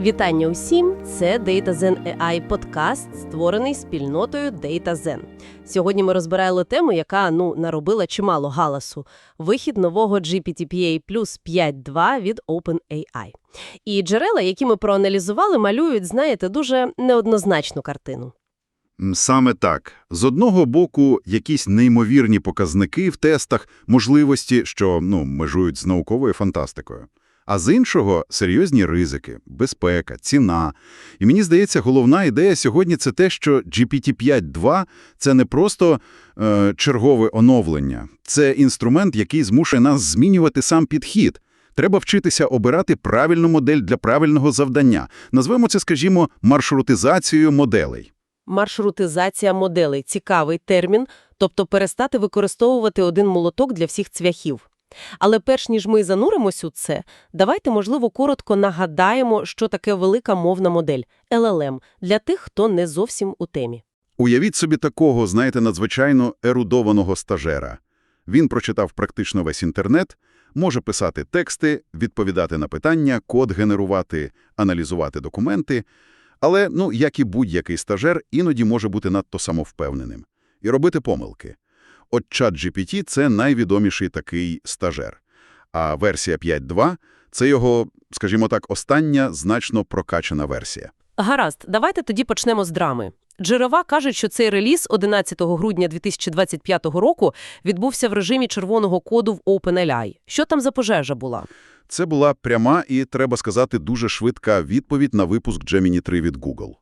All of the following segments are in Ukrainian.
Вітання усім! Це DataZen AI подкаст, створений спільнотою DataZen. Сьогодні ми розбираємо тему, яка ну наробила чимало галасу: вихід нового GPTPA плюс 5.2 від OpenAI. І джерела, які ми проаналізували, малюють, знаєте, дуже неоднозначну картину. Саме так. З одного боку, якісь неймовірні показники в тестах, можливості, що ну, межують з науковою фантастикою. А з іншого – серйозні ризики, безпека, ціна. І мені здається, головна ідея сьогодні – це те, що GPT-5.2 – це не просто е, чергове оновлення. Це інструмент, який змушує нас змінювати сам підхід. Треба вчитися обирати правильну модель для правильного завдання. Назвемо це, скажімо, маршрутизацією моделей. Маршрутизація моделей – цікавий термін, тобто перестати використовувати один молоток для всіх цвяхів. Але перш ніж ми зануримось у це, давайте, можливо, коротко нагадаємо, що таке велика мовна модель – LLM, для тих, хто не зовсім у темі. Уявіть собі такого, знаєте, надзвичайно ерудованого стажера. Він прочитав практично весь інтернет, може писати тексти, відповідати на питання, код генерувати, аналізувати документи. Але, ну, як і будь-який стажер, іноді може бути надто самовпевненим і робити помилки. От ChatGPT – це найвідоміший такий стажер. А версія 5.2 – це його, скажімо так, остання значно прокачана версія. Гаразд, давайте тоді почнемо з драми. Джерела кажуть, що цей реліз 11 грудня 2025 року відбувся в режимі червоного коду в OpenAI. Що там за пожежа була? Це була пряма і, треба сказати, дуже швидка відповідь на випуск Gemini 3 від Google.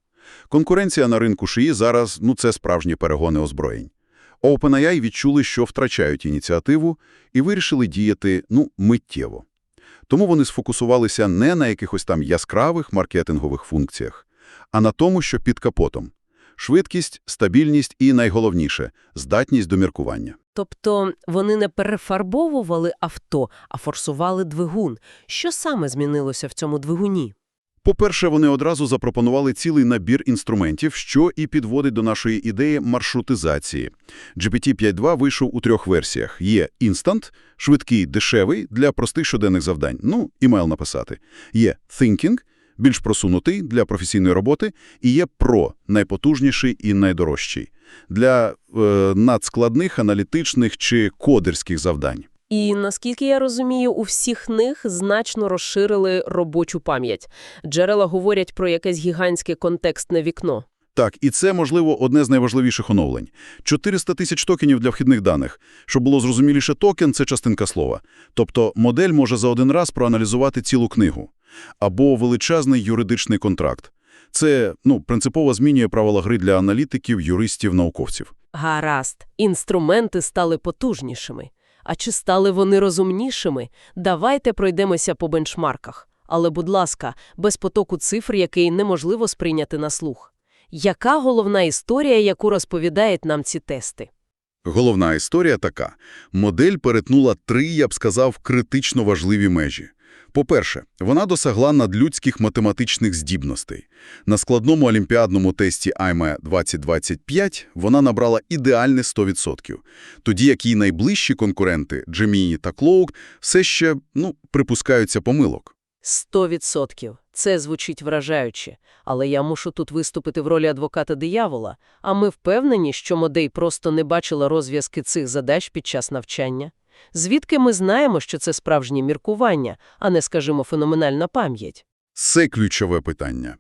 Конкуренція на ринку шиї зараз, ну це справжні перегони озброєнь. OpenAI відчули, що втрачають ініціативу і вирішили діяти, ну, миттєво. Тому вони сфокусувалися не на якихось там яскравих маркетингових функціях, а на тому, що під капотом. Швидкість, стабільність і, найголовніше, здатність до міркування. Тобто вони не перефарбовували авто, а форсували двигун. Що саме змінилося в цьому двигуні? По-перше, вони одразу запропонували цілий набір інструментів, що і підводить до нашої ідеї маршрутизації. GPT-5.2 вийшов у трьох версіях. Є Instant – швидкий, дешевий, для простих щоденних завдань, ну, імейл написати. Є Thinking – більш просунутий, для професійної роботи. І є Pro – найпотужніший і найдорожчий, для е, надскладних, аналітичних чи кодерських завдань. І, наскільки я розумію, у всіх них значно розширили робочу пам'ять. Джерела говорять про якесь гігантське контекстне вікно. Так, і це, можливо, одне з найважливіших оновлень. 400 тисяч токенів для вхідних даних. Щоб було зрозуміліше, токен – це частинка слова. Тобто модель може за один раз проаналізувати цілу книгу. Або величезний юридичний контракт. Це, ну, принципово змінює правила гри для аналітиків, юристів, науковців. Гаразд, інструменти стали потужнішими. А чи стали вони розумнішими? Давайте пройдемося по бенчмарках. Але, будь ласка, без потоку цифр, який неможливо сприйняти на слух. Яка головна історія, яку розповідають нам ці тести? Головна історія така. Модель перетнула три, я б сказав, критично важливі межі. По-перше, вона досягла надлюдських математичних здібностей. На складному олімпіадному тесті IME 2025 вона набрала ідеальне 100%, тоді як її найближчі конкуренти Gemini та Cloud все ще, ну, припускаються помилок. Сто відсотків. Це звучить вражаюче. Але я мушу тут виступити в ролі адвоката диявола. А ми впевнені, що Модей просто не бачила розв'язки цих задач під час навчання? Звідки ми знаємо, що це справжнє міркування, а не, скажімо, феноменальна пам'ять? Це ключове питання.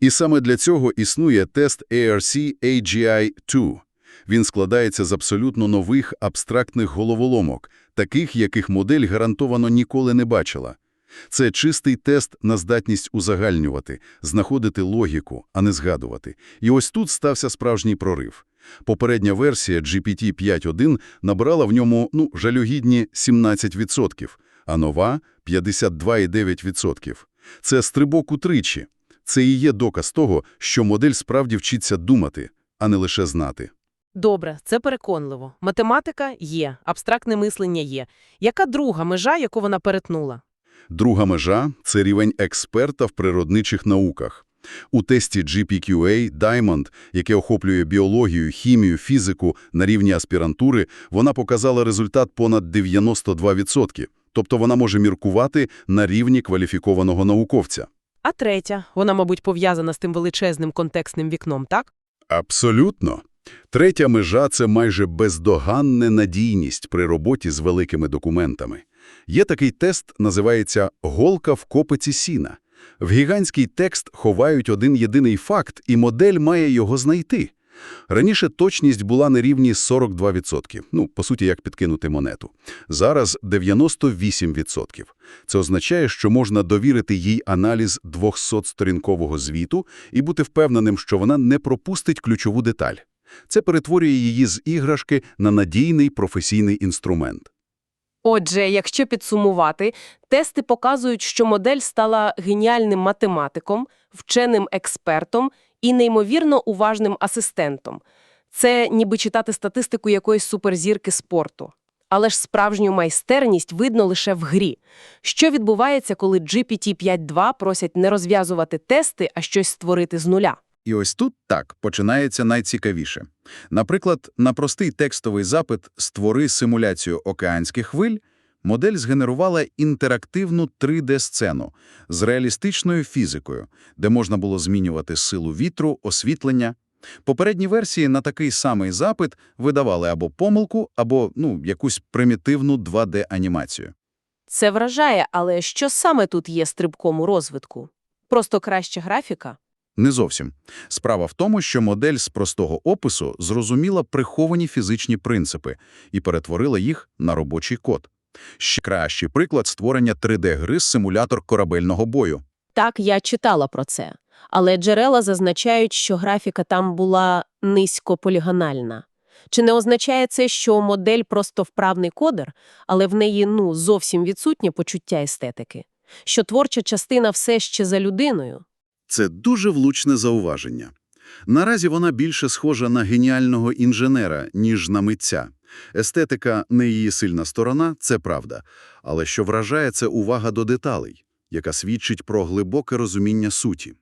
І саме для цього існує тест ARC AGI-2. Він складається з абсолютно нових абстрактних головоломок, таких, яких модель гарантовано ніколи не бачила. Це чистий тест на здатність узагальнювати, знаходити логіку, а не згадувати. І ось тут стався справжній прорив. Попередня версія GPT-5.1 набрала в ньому, ну, жалюгідні 17%, а нова – 52,9%. Це стрибок утричі. Це і є доказ того, що модель справді вчиться думати, а не лише знати. Добре, це переконливо. Математика є, абстрактне мислення є. Яка друга межа, яку вона перетнула? Друга межа – це рівень експерта в природничих науках. У тесті GPQA Diamond, яке охоплює біологію, хімію, фізику на рівні аспірантури, вона показала результат понад 92%. Тобто вона може міркувати на рівні кваліфікованого науковця. А третя, вона, мабуть, пов'язана з тим величезним контекстним вікном, так? Абсолютно. Третя межа – це майже бездоганна надійність при роботі з великими документами. Є такий тест, називається «голка в копиці сіна». В гігантський текст ховають один єдиний факт, і модель має його знайти. Раніше точність була на рівні 42%. Ну, по суті, як підкинути монету. Зараз 98%. Це означає, що можна довірити їй аналіз 200-сторінкового звіту і бути впевненим, що вона не пропустить ключову деталь. Це перетворює її з іграшки на надійний професійний інструмент. Отже, якщо підсумувати, тести показують, що модель стала геніальним математиком, вченим експертом і неймовірно уважним асистентом. Це ніби читати статистику якоїсь суперзірки спорту. Але ж справжню майстерність видно лише в грі. Що відбувається, коли GPT-5.2 просять не розв'язувати тести, а щось створити з нуля? І ось тут так починається найцікавіше. Наприклад, на простий текстовий запит «Створи симуляцію океанських хвиль» модель згенерувала інтерактивну 3D-сцену з реалістичною фізикою, де можна було змінювати силу вітру, освітлення. Попередні версії на такий самий запит видавали або помилку, або ну, якусь примітивну 2D-анімацію. Це вражає, але що саме тут є стрибком у розвитку? Просто краща графіка? Не зовсім. Справа в тому, що модель з простого опису зрозуміла приховані фізичні принципи і перетворила їх на робочий код. Ще кращий приклад створення 3D-гри з симулятор корабельного бою. Так, я читала про це. Але джерела зазначають, що графіка там була низькополігональна. Чи не означає це, що модель просто вправний кодер, але в неї ну зовсім відсутнє почуття естетики? Що творча частина все ще за людиною? Це дуже влучне зауваження. Наразі вона більше схожа на геніального інженера, ніж на митця. Естетика – не її сильна сторона, це правда. Але що вражає – це увага до деталей, яка свідчить про глибоке розуміння суті.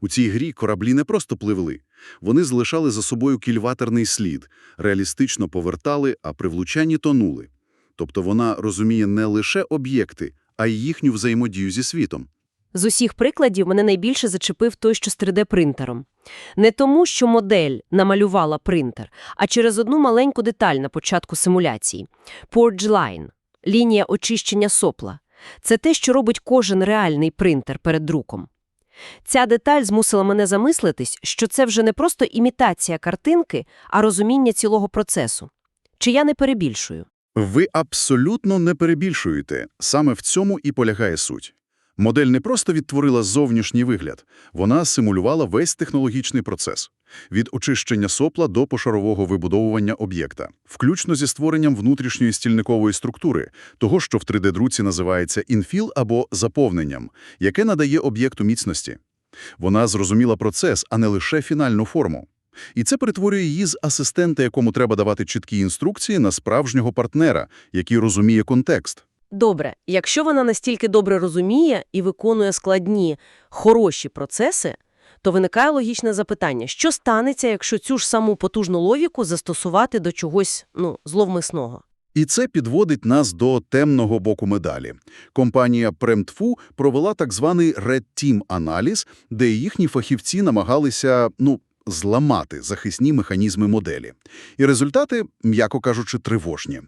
У цій грі кораблі не просто пливли. Вони залишали за собою кільватерний слід, реалістично повертали, а при влучанні тонули. Тобто вона розуміє не лише об'єкти, а й їхню взаємодію зі світом. З усіх прикладів мене найбільше зачепив той, що з 3D-принтером. Не тому, що модель намалювала принтер, а через одну маленьку деталь на початку симуляції. Purge Line – лінія очищення сопла. Це те, що робить кожен реальний принтер перед друком. Ця деталь змусила мене замислитись, що це вже не просто імітація картинки, а розуміння цілого процесу. Чи я не перебільшую? Ви абсолютно не перебільшуєте. Саме в цьому і полягає суть. Модель не просто відтворила зовнішній вигляд, вона симулювала весь технологічний процес. Від очищення сопла до пошарового вибудовування об'єкта, включно зі створенням внутрішньої стільникової структури, того, що в 3D-друці називається інфіл або заповненням, яке надає об'єкту міцності. Вона зрозуміла процес, а не лише фінальну форму. І це перетворює її з асистента, якому треба давати чіткі інструкції, на справжнього партнера, який розуміє контекст. Добре, якщо вона настільки добре розуміє і виконує складні, хороші процеси, то виникає логічне запитання, що станеться, якщо цю ж саму потужну логіку застосувати до чогось, ну, зловмисного? І це підводить нас до темного боку медалі. Компанія PremTfu провела так званий Red Team аналіз, де їхні фахівці намагалися, ну, зламати захисні механізми моделі. І результати, м'яко кажучи, тривожні.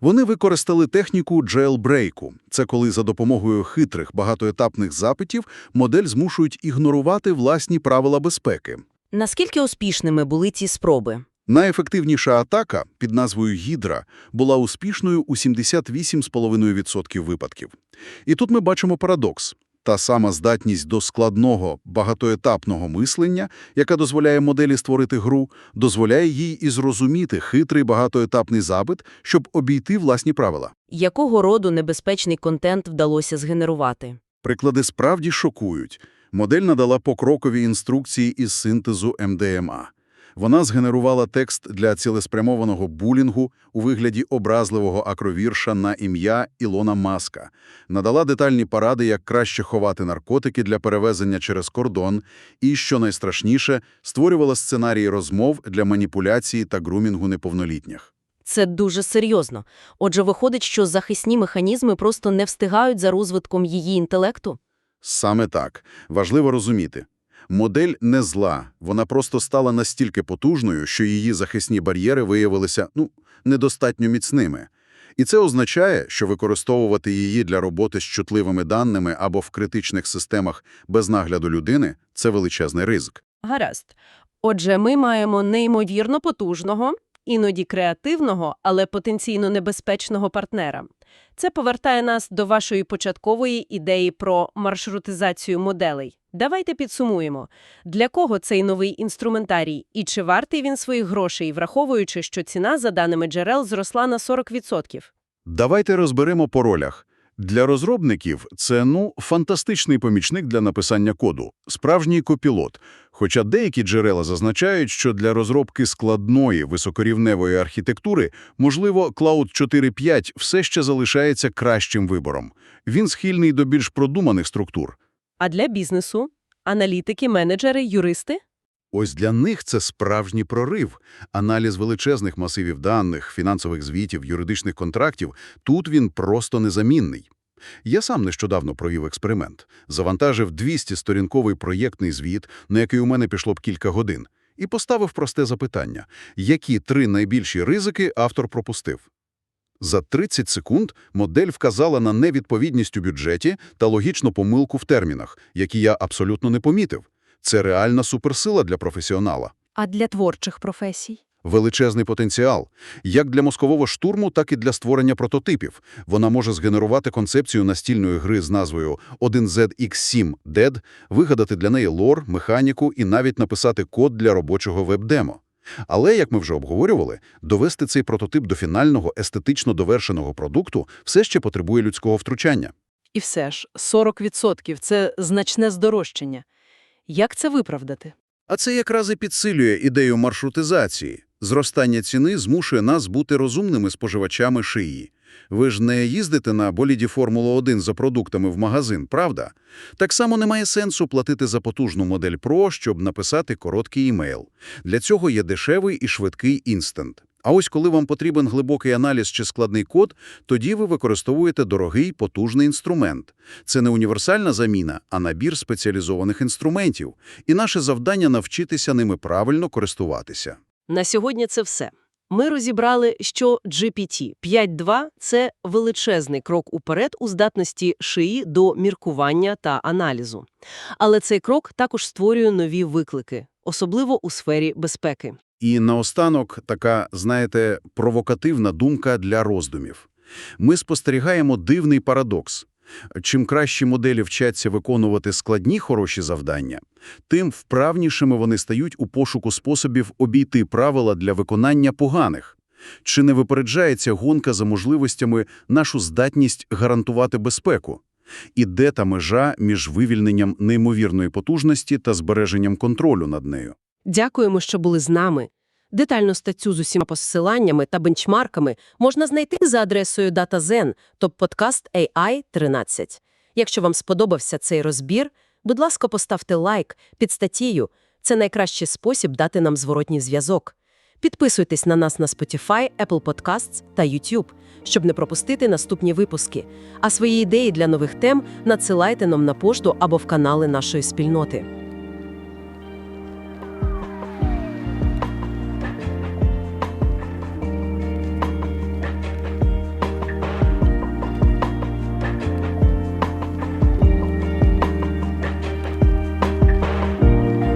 Вони використали техніку джейлбрейку. Це коли за допомогою хитрих багатоетапних запитів модель змушують ігнорувати власні правила безпеки. Наскільки успішними були ці спроби? Найефективніша атака під назвою «Гідра» була успішною у 78,5% випадків. І тут ми бачимо парадокс. Та сама здатність до складного, багатоетапного мислення, яка дозволяє моделі створити гру, дозволяє їй і зрозуміти хитрий багатоетапний запит, щоб обійти власні правила. Якого роду небезпечний контент вдалося згенерувати? Приклади справді шокують. Модель надала покрокові інструкції із синтезу МДМА. Вона згенерувала текст для цілеспрямованого булінгу у вигляді образливого акровірша на ім'я Ілона Маска, надала детальні поради, як краще ховати наркотики для перевезення через кордон і, що найстрашніше, створювала сценарії розмов для маніпуляції та грумінгу неповнолітніх. Це дуже серйозно. Отже, виходить, що захисні механізми просто не встигають за розвитком її інтелекту? Саме так. Важливо розуміти. Модель не зла, вона просто стала настільки потужною, що її захисні бар'єри виявилися, ну, недостатньо міцними. І це означає, що використовувати її для роботи з чутливими даними або в критичних системах без нагляду людини – це величезний ризик. Гаразд. Отже, ми маємо неймовірно потужного, іноді креативного, але потенційно небезпечного партнера. Це повертає нас до вашої початкової ідеї про маршрутизацію моделей. Давайте підсумуємо, для кого цей новий інструментарій і чи вартий він своїх грошей, враховуючи, що ціна, за даними джерел, зросла на 40%. Давайте розберемо по ролях. Для розробників це, ну, фантастичний помічник для написання коду, справжній копілот. Хоча деякі джерела зазначають, що для розробки складної високорівневої архітектури, можливо, Cloud 4.5 все ще залишається кращим вибором. Він схильний до більш продуманих структур. А для бізнесу? Аналітики, менеджери, юристи? Ось для них це справжній прорив. Аналіз величезних масивів даних, фінансових звітів, юридичних контрактів – тут він просто незамінний. Я сам нещодавно провів експеримент. Завантажив 200-сторінковий проєктний звіт, на який у мене пішло б кілька годин, і поставив просте запитання – які три найбільші ризики автор пропустив? За 30 секунд модель вказала на невідповідність у бюджеті та логічну помилку в термінах, які я абсолютно не помітив. Це реальна суперсила для професіонала. А для творчих професій? Величезний потенціал. Як для мозкового штурму, так і для створення прототипів. Вона може згенерувати концепцію настільної гри з назвою 1ZX7 DED, вигадати для неї лор, механіку і навіть написати код для робочого веб-демо. Але, як ми вже обговорювали, довести цей прототип до фінального, естетично довершеного продукту все ще потребує людського втручання. І все ж, 40% – це значне здорожчання. Як це виправдати? А це якраз і підсилює ідею маршрутизації. Зростання ціни змушує нас бути розумними споживачами шиї. Ви ж не їздите на боліді Формула-1 за продуктами в магазин, правда? Так само немає сенсу платити за потужну модель Pro, щоб написати короткий імейл. Для цього є дешевий і швидкий інстант. А ось коли вам потрібен глибокий аналіз чи складний код, тоді ви використовуєте дорогий, потужний інструмент. Це не універсальна заміна, а набір спеціалізованих інструментів. І наше завдання – навчитися ними правильно користуватися. На сьогодні це все. Ми розібрали, що GPT 5.2 – це величезний крок уперед у здатності шиї до міркування та аналізу. Але цей крок також створює нові виклики, особливо у сфері безпеки. І наостанок така, знаєте, провокативна думка для роздумів. Ми спостерігаємо дивний парадокс. Чим кращі моделі вчаться виконувати складні хороші завдання, тим вправнішими вони стають у пошуку способів обійти правила для виконання поганих. Чи не випереджається гонка за можливостями нашу здатність гарантувати безпеку? І де та межа між вивільненням неймовірної потужності та збереженням контролю над нею? Дякуємо, що були з нами. Детальну статтю з усіма посиланнями та бенчмарками можна знайти за адресою DataZen, топ-подкаст AI 13. Якщо вам сподобався цей розбір, будь ласка, поставте лайк під статтєю. Це найкращий спосіб дати нам зворотній зв'язок. Підписуйтесь на нас на Spotify, Apple Podcasts та YouTube, щоб не пропустити наступні випуски. А свої ідеї для нових тем надсилайте нам на пошту або в канали нашої спільноти.